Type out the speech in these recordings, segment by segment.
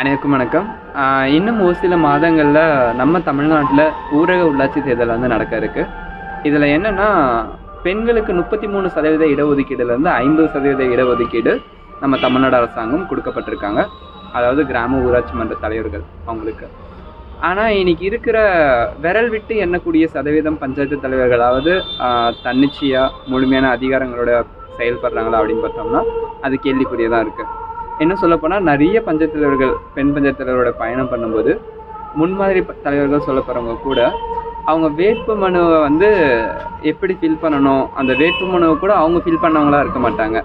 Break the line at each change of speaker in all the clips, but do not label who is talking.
அனைவருக்கும் வணக்கம். இன்னும் ஒரு சில மாதங்களில் நம்ம தமிழ்நாட்டில் ஊரக உள்ளாட்சி தேர்தல் வந்து நடக்க இருக்கு. இதில் என்னென்னா பெண்களுக்கு முப்பத்தி மூணு சதவீத இடஒதுக்கீடுலேருந்து ஐம்பது சதவீத இடஒதுக்கீடு நம்ம தமிழ்நாடு அரசாங்கம் கொடுக்கப்பட்டிருக்காங்க. அதாவது கிராம ஊராட்சி மன்ற தலைவர்கள் அவங்களுக்கு. ஆனால் இன்னைக்கு இருக்கிற விரல் விட்டு எண்ணக்கூடிய சதவீதம் பஞ்சாயத்து தலைவர்களாவது தன்னிச்சையாக முழுமையான அதிகாரங்களோட செயல்படுறாங்களா அப்படின்னு பார்த்தோம்னா அது கேள்விக்குரியதாக இருக்குது இன்னும் சொல்லப்போனால் நிறைய பஞ்சாயத்து தலைவர்கள் பெண் பஞ்சாயத்து தலைவரோட பயணம் பண்ணும்போது முன்மாதிரி ப- தலைவர்கள் சொல்லப்படுறவங்க கூட அவங்க வேட்பு மனுவை வந்து எப்படி ஃபில் பண்ணணும் அந்த வேட்பு மனுவை கூட அவங்க ஃபில் பண்ணவங்களா இருக்க மாட்டாங்க.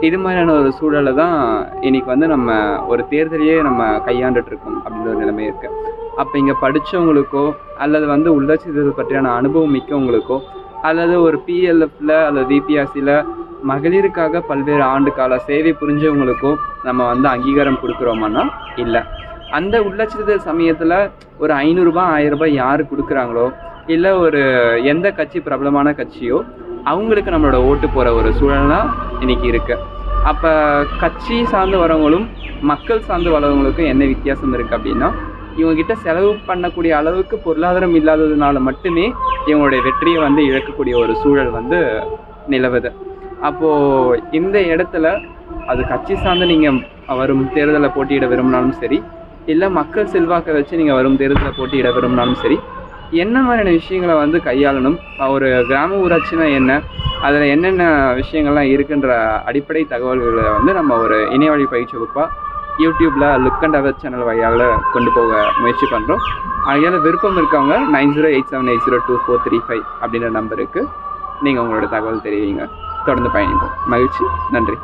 இது மாதிரியான ஒரு சூழலை தான் இன்னைக்கு வந்து நம்ம ஒரு தேர்தலையே நம்ம கையாண்டுட்ருக்கோம் அப்படின்ற ஒரு நிலைமை இருக்குது அப்போ இங்கே படித்தவங்களுக்கோ அல்லது வந்து உள்ளாட்சி தேர்தல் பற்றியான அனுபவம் மிக்கவங்களுக்கோ அல்லது ஒரு பிஎல்எஃப்ல அல்லது விபிஆர்சியில் மகளிருக்காக பல்வேறு ஆண்டு கால சேவை புரிஞ்சவங்களுக்கும் நம்ம வந்து அங்கீகாரம் கொடுக்குறோமான்னா இல்லை. அந்த உள்ளச்சிறுதல் சமயத்தில் ஒரு ஐநூறுரூபா ஆயிரம் ரூபாய் யார் கொடுக்குறாங்களோ இல்லை ஒரு எந்த கட்சி பிரபலமான கட்சியோ அவங்களுக்கு நம்மளோட ஓட்டு போகிற ஒரு சூழலாக இன்னைக்கு இருக்குது அப்போ கட்சி சார்ந்து வரவங்களும் மக்கள் சார்ந்து வரவங்களுக்கும் என்ன வித்தியாசம் இருக்குது அப்படின்னா இவங்ககிட்ட செலவு பண்ணக்கூடிய அளவுக்கு பொருளாதாரம் இல்லாததுனால மட்டுமே இவங்களுடைய வெற்றியை வந்து இழக்கக்கூடிய ஒரு சூழல் வந்து நிலவுது. அப்போது இந்த இடத்துல அது கட்சி சார்ந்து நீங்கள் வரும் தேர்தலில் போட்டியிட விரும்பினாலும் சரி இல்லை மக்கள் செல்வாக்கை வச்சு நீங்கள் வரும் தேர்தலை போட்டியிட விரும்பினாலும் சரி என்ன மாதிரியான விஷயங்களை வந்து கையாளணும்? ஒரு கிராம ஊராட்சினா என்ன? அதில் என்னென்ன விஷயங்கள்லாம் இருக்குன்ற அடிப்படை தகவல்களை வந்து நம்ம ஒரு இணையவழி பயிற்சி வகுப்பாக யூடியூப்பில் லுக் அண்ட் அவர் சேனல் வழியால் கொண்டு போக முயற்சி பண்ணுறோம் அதனால் விருப்பம் இருக்கவங்க nine zero eight seven eight zero two four three five அப்படின்ற நம்பருக்கு நீங்கள் உங்களோட தகவல் தெரிவிங்க. தொடர்ந்து பயணிப்போம். மகிழ்ச்சி. நன்றி.